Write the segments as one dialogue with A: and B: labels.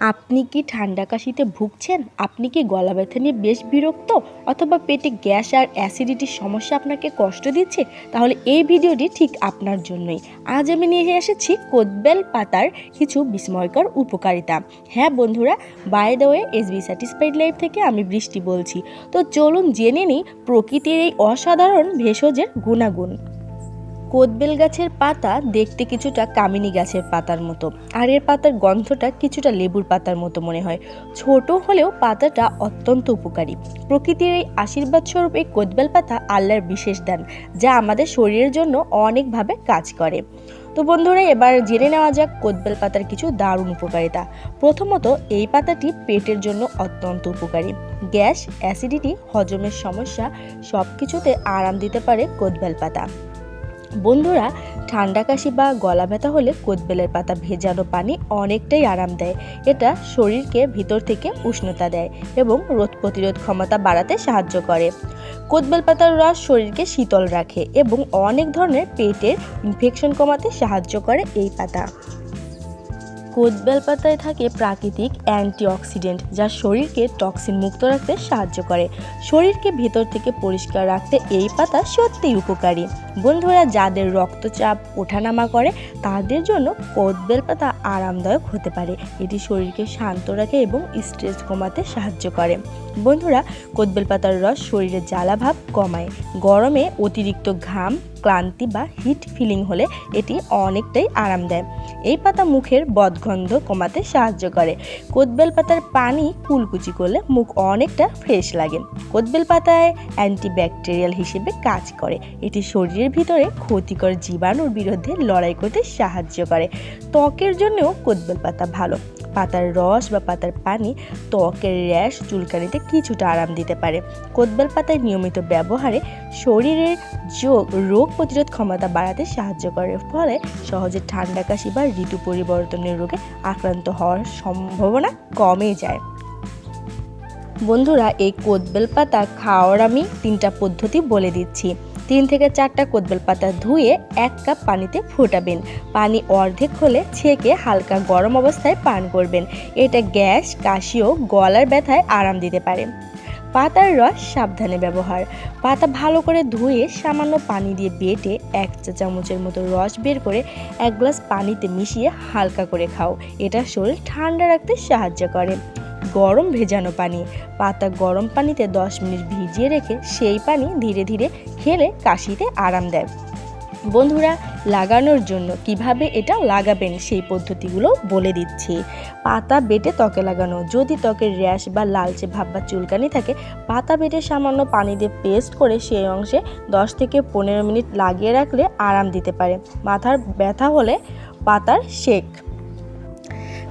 A: আপনি কি ঠান্ডা কাশিতে ভুগছেন? আপনি কি গলা ব্যথা নিয়ে বেশ বিরক্ত? অথবা পেটে গ্যাস আর অ্যাসিডিটির সমস্যা আপনাকে কষ্ট দিচ্ছে? তাহলে এই ভিডিওটি ঠিক আপনার জন্যই। আজ আমি নিয়ে এসেছি কোদবেল পাতার কিছু বিস্ময়কর উপকারিতা। হ্যাঁ বন্ধুরা by the way S B satisfied life থেকে আমি বৃষ্টি বলছি। তো চলুন জেনে নিই প্রকৃতির এই অসাধারণ ভেষজের গুণাগুণ। কোদবেল গাছের পাতা দেখতে কিছুটা কামিনী গাছের পাতার মতো। আর এর পাতার গন্ধটা কিছুটা লেবুর পাতার মতো মনে হয়। ছোট হলেও পাতাটা অত্যন্ত উপকারী। প্রকৃতির এই আশীর্বাদ স্বরূপ এই কোদবেল পাতা আল্লাহর বিশেষ দান, যা আমাদের শরীরের জন্য অনেকভাবে কাজ করে। তো বন্ধুরা, এবার জেনে নেওয়া যাক কোদবেল পাতার কিছু দারুণ উপকারিতা। প্রথমত, এই পাতাটি পেটের জন্য অত্যন্ত উপকারী। গ্যাস, অ্যাসিডিটি, হজমের সমস্যা সব কিছুতে আরাম দিতে পারে কোদবেল পাতা। বন্ধুরা, ঠান্ডা কাশি বা গলা ব্যথা হলে কোদবেলের পাতা ভেজানো পানি অনেকটাই আরাম দেয়। এটা শরীরকে ভিতর থেকে উষ্ণতা দেয় এবং রোগ প্রতিরোধ ক্ষমতা বাড়াতে সাহায্য করে। কোদবেল পাতার রস শরীরকে শীতল রাখে এবং অনেক ধরনের পেটের ইনফেকশন কমাতে সাহায্য করে এই পাতা। কোদবেল পাতায় থাকে প্রাকৃতিক অ্যান্টিঅক্সিডেন্ট যা শরীরকে টক্সিন মুক্ত রাখতে সাহায্য করে। শরীরকে ভেতর থেকে পরিষ্কার রাখতে এই পাতা সত্যিই উপকারী। বন্ধুরা, যাদের রক্তচাপ ওঠানামা করে, তাদের জন্য কোদবেল পাতা আরামদায়ক হতে পারে। এটি শরীরকে শান্ত রাখে এবং স্ট্রেস কমাতে সাহায্য করে। বন্ধুরা কোদবেল পাতার রস শরীরের জ্বালাভাব কমায়। গরমে অতিরিক্ত ঘাম ক্লান্তি বা হিট ফিলিং হলে এটি অনেকটাই আরাম দেয়। এই পাতা মুখের বদগন্ধ কমাতে সাহায্য করে। কোদবেল পাতার পানি কুলকুচি করলে মুখ অনেকটা ফ্রেশ লাগে। কোদবেল পাতায় অ্যান্টিব্যাকটেরিয়াল হিসেবে কাজ করে। এটি শরীরের ভিতরে ক্ষতিকর জীবাণুর বিরুদ্ধে লড়াই করতে সাহায্য করে। ত্বকের জন্যও কোদবেল পাতা ভালো। পাতার রস বা পাতার পানি ত্বকের র্যাশ চুলকানিতে কিছুটা আরাম দিতে পারে। কোদবেল পাতার নিয়মিত ব্যবহারে শরীরের যোগ রোগ প্রতিরোধ ক্ষমতা বাড়াতে সাহায্য করে। ফলে সহজে ঠান্ডা কাশি বা ঋতু পরিবর্তনের রোগে আক্রান্ত হওয়ার সম্ভাবনা কমে যায়। বন্ধুরা, এই কোদবেল পাতা খাওয়ার আমি তিনটা পদ্ধতি বলে দিচ্ছি। তিন থেকে চারটা কোদবেল পাতা ধুয়ে এক কাপ পানিতে ফোটাবেন। পানি অর্ধেক হলে ছেঁকে হালকা গরম অবস্থায় পান করবেন। এটা গ্যাস কাশি ও গলার ব্যথায় আরাম দিতে পারে। পাতার রস সাবধানে ব্যবহার। পাতা ভালো করে ধুয়ে সামান্য পানি দিয়ে বেটে এক চা চামচের মতো রস বের করে এক গ্লাস পানিতে মিশিয়ে হালকা করে খাও। এটা শরীর ঠান্ডা রাখতে সাহায্য করে। গরম ভেজানো পানি। পাতা গরম পানিতে দশ মিনিট ভিজিয়ে রেখে সেই পানি ধীরে ধীরে খেলে কাশিতে আরাম দেয়। বন্ধুরা, লাগানোর জন্য কীভাবে এটা লাগাবেন সেই পদ্ধতিগুলো বলে দিচ্ছি। পাতা বেটে ত্বকে লাগানো। যদি ত্বকের র্যাশ বা লালচে ভাব বা চুলকানি থাকে, পাতা বেটে সামান্য পানি দিয়ে পেস্ট করে সেই অংশে দশ থেকে পনেরো মিনিট লাগিয়ে রাখলে আরাম দিতে পারে। মাথার ব্যথা হলে পাতার শেক।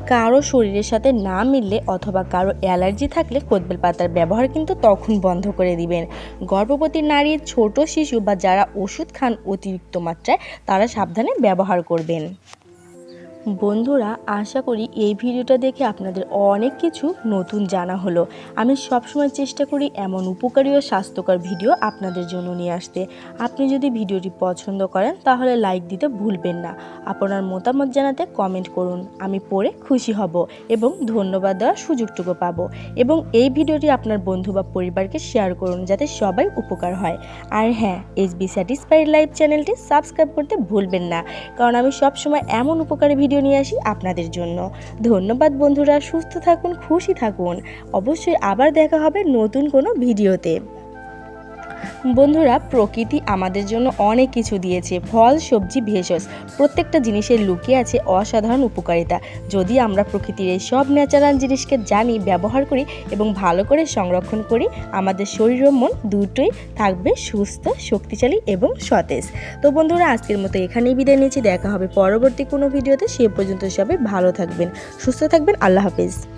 A: কারও শরীরের সাথে না মিললে অথবা কারও অ্যালার্জি থাকলে কোদবেল পাতার ব্যবহার কিন্তু তখন বন্ধ করে দিবেন। গর্ভবতী নারী ছোট শিশু বা যারা ওষুধ খান অতিরিক্ত মাত্রায় তারা সাবধানে ব্যবহার করবেন। বন্ধুরা, আশা করি এই ভিডিওটা দেখে আপনাদের অনেক কিছু নতুন জানা হলো। আমি সবসময় চেষ্টা করি এমন উপকারী ও স্বাস্থ্যকর ভিডিও আপনাদের জন্য নিয়ে আসতে। আপনি যদি ভিডিওটি পছন্দ করেন, তাহলে লাইক দিতে ভুলবেন না। আপনার মতামত জানাতে কমেন্ট করুন। আমি পড়ে খুশি হব এবং ধন্যবাদ দেওয়ার সুযোগটুকু পাবো এবং এই ভিডিওটি আপনার বন্ধু বা পরিবারকে শেয়ার করুন যাতে সবাই উপকার হয়। আর হ্যাঁ এইচ বি স্যাটিসফাইড লাইভ চ্যানেলটি সাবস্ক্রাইব করতে ভুলবেন না। কারণ আমি সবসময় এমন উপকারী ভিডিও নিয়ে আসি আপনাদের জন্য। ধন্যবাদ বন্ধুরা, সুস্থ থাকুন, খুশি থাকুন। অবশ্যই আবার দেখা হবে নতুন কোনো ভিডিওতে। বন্ধুরা, প্রকৃতি আমাদের জন্য অনেক কিছু দিয়েছে। ফল, সবজি, ভেষজ, প্রত্যেকটা জিনিসের লুকিয়ে আছে অসাধারণ উপকারিতা। যদি আমরা প্রকৃতির এই সব ন্যাচারাল জিনিসকে জানি, ব্যবহার করি এবং ভালো করে সংরক্ষণ করি, আমাদের শরীর ও মন দুটোই থাকবে সুস্থ, শক্তিশালী এবং সতেজ। তো বন্ধুরা, আজকের মতো এখানেই বিদায় নিয়েছি দেখা হবে পরবর্তী কোনো ভিডিওতে। সে পর্যন্ত সবাই ভালো থাকবেন, সুস্থ থাকবেন। আল্লাহ হাফিজ।